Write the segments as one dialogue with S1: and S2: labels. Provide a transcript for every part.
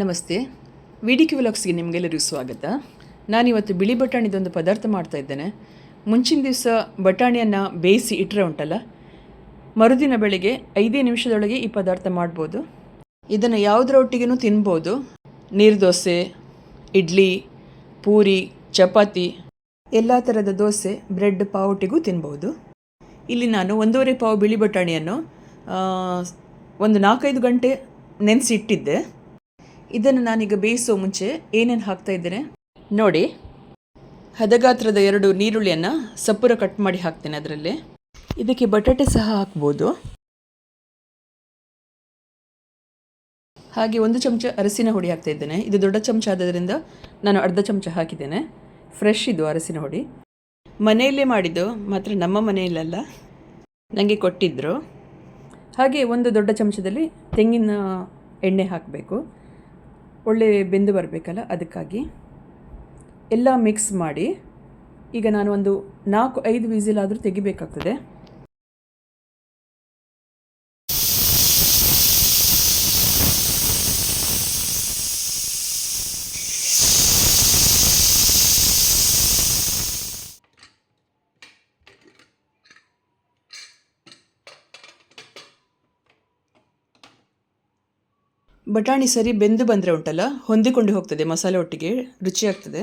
S1: ನಮಸ್ತೆ. ವಿಡಿಕ್ಯೂ ವ್ಲಾಗ್ಸ್ಗೆ ನಿಮಗೆಲ್ಲರಿಗೂ ಸ್ವಾಗತ. ನಾನಿವತ್ತು ಬಿಳಿ ಬಟಾಣಿದೊಂದು ಪದಾರ್ಥ ಮಾಡ್ತಾ ಇದ್ದೇನೆ. ಮುಂಚಿನ ದಿವಸ ಬಟಾಣಿಯನ್ನು ಬೇಯಿಸಿ ಇಟ್ಟರೆ ಉಂಟಲ್ಲ? ಮರುದಿನ ಬೆಳಿಗ್ಗೆ ಐದೇ ನಿಮಿಷದೊಳಗೆ ಈ ಪದಾರ್ಥ ಮಾಡ್ಬೋದು. ಇದನ್ನು ಯಾವುದರ ಒಟ್ಟಿಗೆನೂ ತಿನ್ಬೋದು. ನೀರು ದೋಸೆ, ಇಡ್ಲಿ, ಪೂರಿ, ಚಪಾತಿ, ಎಲ್ಲ ಥರದ ದೋಸೆ, ಬ್ರೆಡ್ ಪಾವೊಟ್ಟಿಗೂ ತಿನ್ಬೋದು. ಇಲ್ಲಿ ನಾನು ಒಂದೂವರೆ ಪಾವು ಬಿಳಿ ಬಟಾಣಿಯನ್ನು ಒಂದು ನಾಲ್ಕೈದು ಗಂಟೆ ನೆನೆಸಿ ಇಟ್ಟಿದ್ದೆ ಇದನ್ನು ನಾನೀಗ ಬೇಯಿಸೋ ಮುಂಚೆ ಏನೇನು ಹಾಕ್ತಾ ಇದ್ದೇನೆ ನೋಡಿ, ಹದಗಾತ್ರದ ಎರಡು ನೀರುಳ್ಳಿಯನ್ನು ಸಪುರ ಕಟ್ ಮಾಡಿ ಹಾಕ್ತೇನೆ ಅದರಲ್ಲಿ. ಇದಕ್ಕೆ ಬಟಾಟೆ ಸಹ ಹಾಕ್ಬೋದು. ಹಾಗೆ ಒಂದು ಚಮಚ ಅರಸಿನ ಹುಡಿ ಹಾಕ್ತಾ ಇದ್ದೇನೆ. ಇದು ದೊಡ್ಡ ಚಮಚ ಆದ್ದರಿಂದ ನಾನು ಅರ್ಧ ಚಮಚ ಹಾಕಿದ್ದೇನೆ. ಫ್ರೆಶ್ ಇದು ಅರಸಿನ ಹುಡಿ. ಮನೆಯಲ್ಲೇ ಮಾಡಿದ್ದು, ಮಾತ್ರ ನಮ್ಮ ಮನೆಯಲ್ಲಲ್ಲ ನನಗೆ ಕೊಟ್ಟಿದ್ದರು ಹಾಗೆ ಒಂದು ದೊಡ್ಡ ಚಮಚದಲ್ಲಿ ತೆಂಗಿನ ಎಣ್ಣೆ ಹಾಕಬೇಕು. ಒಳ್ಳೆ ಬೆಂದು ಬರಬೇಕಲ್ಲ ಅದಕ್ಕಾಗಿ ಎಲ್ಲ ಮಿಕ್ಸ್ ಮಾಡಿ ಈಗ ನಾನು ಒಂದು ನಾಲ್ಕು ಐದು ವಿಸಿಲಾದರೂ ತೆಗಿಬೇಕಾಗ್ತದೆ. ಬಟಾಣಿ ಸರಿ ಬೆಂದು ಬಂದರೆ ಉಂಟಲ್ಲ, ಹೊಂದಿಕೊಂಡು ಹೋಗ್ತದೆ, ಮಸಾಲೆ ಒಟ್ಟಿಗೆ ರುಚಿಯಾಗ್ತದೆ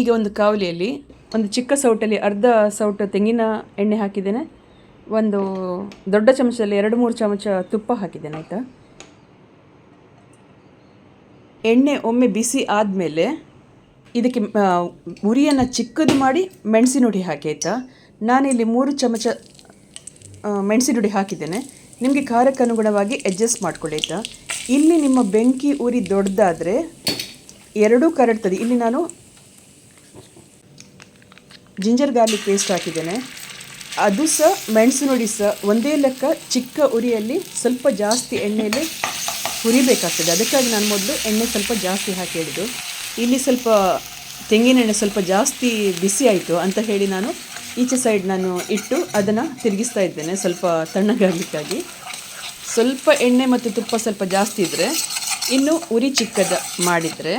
S1: ಈಗ ಒಂದು ಕಾವಲಿಯಲ್ಲಿ, ಒಂದು ಚಿಕ್ಕ ಸೌಟಲ್ಲಿ ಅರ್ಧ ಸೌಟ ತೆಂಗಿನ ಎಣ್ಣೆ ಹಾಕಿದ್ದೇನೆ, ಒಂದು ದೊಡ್ಡ ಚಮಚದಲ್ಲಿ ಎರಡು ಮೂರು ಚಮಚ ತುಪ್ಪ ಹಾಕಿದ್ದೇನೆ, ಆಯಿತಾ? ಎಣ್ಣೆ ಒಮ್ಮೆ ಬಿಸಿ ಆದಮೇಲೆ ಇದಕ್ಕೆ ಉರಿಯನ್ನು ಚಿಕ್ಕದು ಮಾಡಿ ಮೆಣಸಿನ ಹುಡಿ ಹಾಕಿ, ಆಯಿತಾ? ನಾನಿಲ್ಲಿ ಮೂರು ಚಮಚ ಮೆಣಸಿನ ಹುಡಿ ಹಾಕಿದ್ದೇನೆ. ನಿಮಗೆ ಖಾರಕ್ಕೆ ಅನುಗುಣವಾಗಿ ಅಡ್ಜಸ್ಟ್ ಮಾಡ್ಕೊಳ್ಳಿ ಆಯಿತಾ? ಇಲ್ಲಿ ನಿಮ್ಮ ಬೆಂಕಿ ಉರಿ ದೊಡ್ಡದಾದರೆ ಎರಡೂ ಕರಡ್ತದೆ. ಇಲ್ಲಿ ನಾನು ಜಿಂಜರ್ ಗಾರ್ಲಿಕ್ ಪೇಸ್ಟ್ ಹಾಕಿದ್ದೇನೆ. ಅದು ಸಹ ಮೆಣಸು ನೋಡಿ ಸಹ ಒಂದೇ ಲೆಕ್ಕ ಚಿಕ್ಕ ಉರಿಯಲ್ಲಿ ಸ್ವಲ್ಪ ಜಾಸ್ತಿ ಎಣ್ಣೆಯಲ್ಲಿ ಹುರಿಬೇಕಾಗ್ತದೆ. ಅದಕ್ಕಾಗಿ ನಾನು ಮೊದಲು ಎಣ್ಣೆ ಸ್ವಲ್ಪ ಜಾಸ್ತಿ ಹಾಕಿ ಹಿಡಿದು ಇಲ್ಲಿ ಸ್ವಲ್ಪ ತೆಂಗಿನ ಎಣ್ಣೆ ಸ್ವಲ್ಪ ಜಾಸ್ತಿ ಬಿಸಿ ಆಯಿತು ಅಂತ ಹೇಳಿ ನಾನು ಈಚೆ ಸೈಡ್ ನಾನು ಇಟ್ಟು ಅದನ್ನು ತಿರುಗಿಸ್ತಾ ಇದ್ದೇನೆ, ಸ್ವಲ್ಪ ತಣ್ಣಗಾಗಲಿಕ್ಕಾಗಿ. ಸ್ವಲ್ಪ ಎಣ್ಣೆ ಮತ್ತು ತುಪ್ಪ ಸ್ವಲ್ಪ ಜಾಸ್ತಿ ಇದ್ದರೆ ಇನ್ನು ಉರಿ ಚಿಕ್ಕದ ಮಾಡಿದರೆ,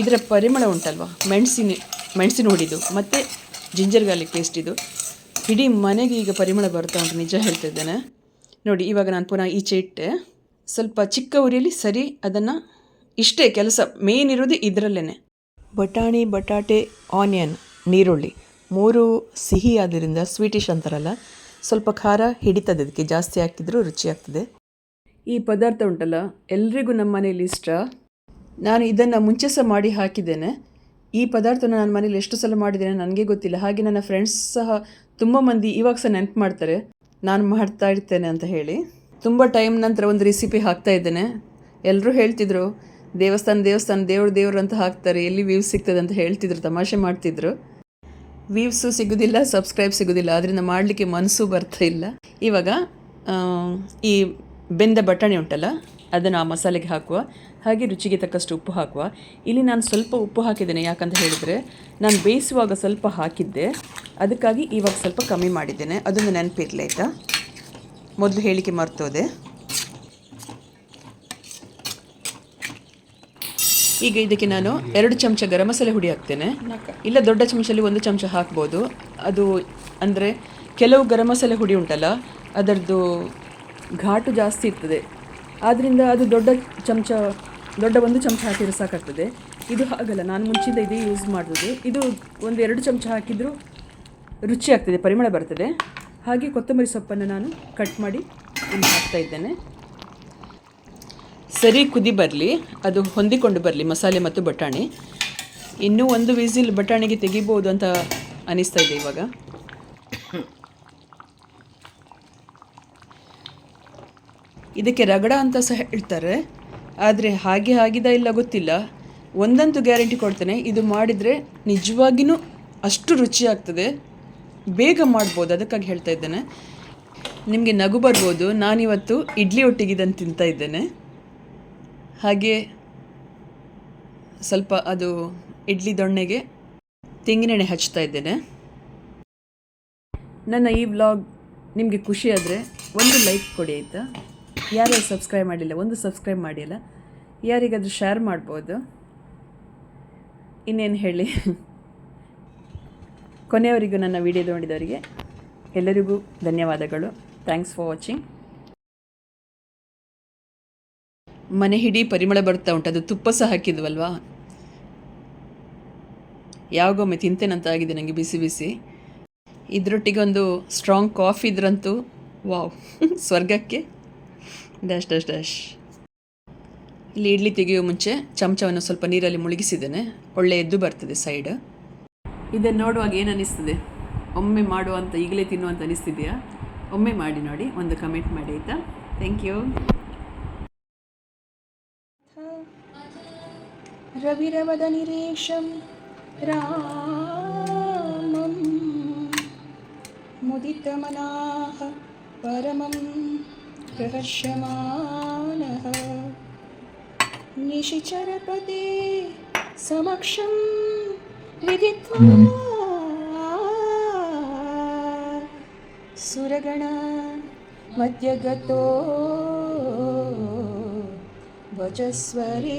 S1: ಇದರ ಪರಿಮಳ ಉಂಟಲ್ವ? ಮೆಣಸಿನ ಮೆಣಸಿನ ಹುಡಿದು ಮತ್ತು ಜಿಂಜರ್ ಗಾರ್ಲಿಕ್ ಪೇಸ್ಟ್ ಇದು. ಇಡೀ ಮನೆಗೆ ಈಗ ಪರಿಮಳ ಬರ್ತಾ ಅಂತ ನಿಜ ಹೇಳ್ತಾ ಇದ್ದೇನೆ. ನೋಡಿ, ಇವಾಗ ನಾನು ಪುನಃ ಈಚೆ ಇಟ್ಟೆ. ಸ್ವಲ್ಪ ಚಿಕ್ಕ ಉರಿಯಲ್ಲಿ ಸರಿ ಅದನ್ನು ಇಷ್ಟೇ, ಕೆಲಸ ಮೇನ್ ಇರೋದು ಇದರಲ್ಲೇ ಬಟಾಣಿ, ಬಟಾಟೆ ಆನಿಯನ್ ನೀರುಳ್ಳಿ ಮೂರು ಸಿಹಿ ಆದ್ದರಿಂದ ಸ್ವೀಟಿಶ್ ಅಂತಾರಲ್ಲ, ಸ್ವಲ್ಪ ಖಾರ ಹಿಡಿತದೆ, ಅದಕ್ಕೆ ಜಾಸ್ತಿ ಹಾಕಿದರೂ ರುಚಿ ಆಗ್ತದೆ. ಈ ಪದಾರ್ಥ ಉಂಟಲ್ಲ, ಎಲ್ರಿಗೂ ನಮ್ಮ ಮನೇಲಿ ಇಷ್ಟ. ನಾನು ಇದನ್ನು ಮುಂಚೆ ಸಹ ಮಾಡಿ ಹಾಕಿದ್ದೇನೆ. ಈ ಪದಾರ್ಥನ ನನ್ನ ಮನೇಲಿ ಎಷ್ಟು ಸಲ ಮಾಡಿದ್ದೇನೆ ನನಗೆ ಗೊತ್ತಿಲ್ಲ. ಹಾಗೆ ನನ್ನ ಫ್ರೆಂಡ್ಸ್ ಸಹ ತುಂಬ ಮಂದಿ ಇವಾಗ ಸಹ ನೆನಪು ಮಾಡ್ತಾರೆ. ನಾನು ಮಾಡ್ತಾ ಇರ್ತೇನೆ ಅಂತ ಹೇಳಿ. ತುಂಬ ಟೈಮ್ ನಂತರ ಒಂದು ರೆಸಿಪಿ ಹಾಕ್ತಾ ಇದ್ದೇನೆ. ಎಲ್ಲರೂ ಹೇಳ್ತಿದ್ರು, ದೇವಸ್ಥಾನ ದೇವಸ್ಥಾನ, ದೇವ್ರು ದೇವ್ರು ಅಂತ ಹಾಕ್ತಾರೆ, ಎಲ್ಲಿ ವ್ಯೂ ಸಿಗ್ತದೆ ಅಂತ ಹೇಳ್ತಿದ್ರು, ತಮಾಷೆ ಮಾಡ್ತಿದ್ರು. ವ್ಯೂವ್ಸು ಸಿಗೋದಿಲ್ಲ, ಸಬ್ಸ್ಕ್ರೈಬ್ ಸಿಗೋದಿಲ್ಲ ಅದರಿಂದ ಮಾಡಲಿಕ್ಕೆ ಮನಸ್ಸು ಬರ್ತಾ ಇಲ್ಲ. ಇವಾಗ ಈ ಬೆಂದ ಬಟಾಣಿ ಉಂಟಲ್ಲ, ಅದನ್ನು ಆ ಮಸಾಲೆಗೆ ಹಾಕುವ, ಹಾಗೆ ರುಚಿಗೆ ತಕ್ಕಷ್ಟು ಉಪ್ಪು ಹಾಕುವ. ಇಲ್ಲಿ ನಾನು ಸ್ವಲ್ಪ ಉಪ್ಪು ಹಾಕಿದ್ದೇನೆ, ಯಾಕಂತ ಹೇಳಿದರೆ, ನಾನು ಬೇಯಿಸುವಾಗ ಸ್ವಲ್ಪ ಹಾಕಿದ್ದೆ, ಅದಕ್ಕಾಗಿ ಇವಾಗ ಸ್ವಲ್ಪ ಕಮ್ಮಿ ಮಾಡಿದ್ದೇನೆ, ಅದೊಂದು ನೆನಪಿರಲಿ ಆಯಿತಾ? ಮೊದಲು ಹೇಳಿಕೆ ಮರ್ತೋದೆ. ಈಗ ಇದಕ್ಕೆ ನಾನು ಎರಡು ಚಮಚ ಗರಂ ಮಸಾಲೆ ಹುಡಿ ಹಾಕ್ತೇನೆ. ಇಲ್ಲ ದೊಡ್ಡ ಚಮಚಲ್ಲಿ ಒಂದು ಚಮಚ ಹಾಕ್ಬೋದು. ಅದು ಅಂದರೆ ಕೆಲವು ಗರಂ ಮಸಾಲೆ ಹುಡಿ ಉಂಟಲ್ಲ ಅದರದ್ದು ಘಾಟು ಜಾಸ್ತಿ ಇರ್ತದೆ. ಆದ್ದರಿಂದ ಅದು ದೊಡ್ಡ ಚಮಚ ದೊಡ್ಡ ಒಂದು ಚಮಚ ಹಾಕಿದ್ರೆ ಸಾಕಾಗ್ತದೆ. ಇದು ಹಾಗಲ್ಲ ನಾನು ಮುಂಚಿಂದ ಇದೇ ಯೂಸ್ ಮಾಡ್ಬೋದು ಇದು ಒಂದು ಎರಡು ಚಮಚ ಹಾಕಿದರೂ ರುಚಿ ಆಗ್ತದೆ ಪರಿಮಳ ಬರ್ತದೆ. ಹಾಗೆ ಕೊತ್ತಂಬರಿ ಸೊಪ್ಪನ್ನು ನಾನು ಕಟ್ ಮಾಡಿ ಹಾಕ್ತಾ ಇದ್ದೇನೆ. ಸರಿ ಕುದಿ ಬರಲಿ, ಅದು ಹೊಂದಿಕೊಂಡು ಬರಲಿ, ಮಸಾಲೆ ಮತ್ತು ಬಟಾಣಿ. ಇನ್ನೂ ಒಂದು ವಿಸಿಲ್ ಬಟಾಣಿಗೆ ತೆಗಿಬೋದು ಅಂತ ಅನಿಸ್ತಾ ಇದೆ ಇವಾಗ. ಇದಕ್ಕೆ ರಗಡ ಅಂತ ಸಹ ಹೇಳ್ತಾರೆ. ಆದರೆ ಹಾಗೆ ಆಗಿದ ಇಲ್ಲ ಗೊತ್ತಿಲ್ಲ. ಒಂದಂತೂ ಗ್ಯಾರಂಟಿ ಕೊಡ್ತೇನೆ, ಇದು ಮಾಡಿದರೆ ನಿಜವಾಗಿಯೂ ಅಷ್ಟು ರುಚಿ ಆಗ್ತದೆ. ಬೇಗ ಮಾಡ್ಬೋದು, ಅದಕ್ಕಾಗಿ ಹೇಳ್ತಾ ಇದ್ದೇನೆ. ನಿಮಗೆ ನಗು ಬರ್ಬೋದು. ನಾನಿವತ್ತು ಇಡ್ಲಿ ಒಟ್ಟಿಗೆ ತಿಂತಾ ಇದ್ದೇನೆ. ಹಾಗೆ ಸ್ವಲ್ಪ ಅದು ಇಡ್ಲಿ ದೊಣ್ಣೆಗೆ ತೆಂಗಿನೆಣ್ಣೆ ಹಚ್ತಾ ಇದ್ದೇನೆ. ನನ್ನ ಈ ವ್ಲಾಗ್ ನಿಮಗೆ ಖುಷಿ ಆದರೆ ಒಂದು ಲೈಕ್ ಕೊಡಿ ಆಯಿತಾ? ಯಾರ್ಯಾರು ಸಬ್ಸ್ಕ್ರೈಬ್ ಮಾಡಿಲ್ಲ, ಒಂದು ಸಬ್ಸ್ಕ್ರೈಬ್ ಮಾಡಿಲ್ಲ ಯಾರಿಗಾದರೂ ಶೇರ್ ಮಾಡ್ಬೋದು. ಇನ್ನೇನು ಹೇಳಿ? ಕೊನೆಯವರಿಗೂ ನನ್ನ ವಿಡಿಯೋ ನೋಡಿದವರಿಗೆ ಎಲ್ಲರಿಗೂ ಧನ್ಯವಾದಗಳು. ಥ್ಯಾಂಕ್ಸ್ ಫಾರ್ ವಾಚಿಂಗ್ ಮನೆ ಹಿಡಿ ಪರಿಮಳ ಬರ್ತಾ ಉಂಟು. ಅದು ತುಪ್ಪ ಸಹ ಹಾಕಿದ್ವಲ್ವಾ? ಯಾವಾಗೊಮ್ಮೆ ತಿಂತೇನಂತ ಆಗಿದೆ ನನಗೆ ಬಿಸಿ ಬಿಸಿ. ಇದರೊಟ್ಟಿಗೆ ಒಂದು ಸ್ಟ್ರಾಂಗ್ ಕಾಫಿ ಇದ್ರಂತೂ ವಾವ್. ಸ್ವರ್ಗಕ್ಕೆ? ಡ್ಯಾಶ್ ಡ್ಯಾಶ್ ಡ್ಯಾಶ್ ಇಲ್ಲಿ ಇಡ್ಲಿ ತೆಗೆಯುವ ಮುಂಚೆ ಚಮಚವನ್ನು ಸ್ವಲ್ಪ ನೀರಲ್ಲಿ ಮುಳುಗಿಸಿದ್ದೇನೆ. ಒಳ್ಳೆ ಎದ್ದು ಬರ್ತದೆ ಸೈಡ್ ಇದನ್ನು ನೋಡುವಾಗ ಏನು ಅನಿಸ್ತದೆ ಒಮ್ಮೆ ಮಾಡುವಂಥ ಈಗಲೇ ತಿನ್ನುವಂತ ಅನಿಸ್ತಿದೆಯಾ ಒಮ್ಮೆ ಮಾಡಿ ನೋಡಿ, ಒಂದು ಕಮೆಂಟ್ ಮಾಡಿ ಆಯಿತಾ? ಥ್ಯಾಂಕ್ ಯು रविरवदनिरेशं रामं मुदितमनाः परमं प्रहर्षमाणः निशिचरपदे समक्षं विदित्वा सुरगण मध्यगतो भजस्वरेति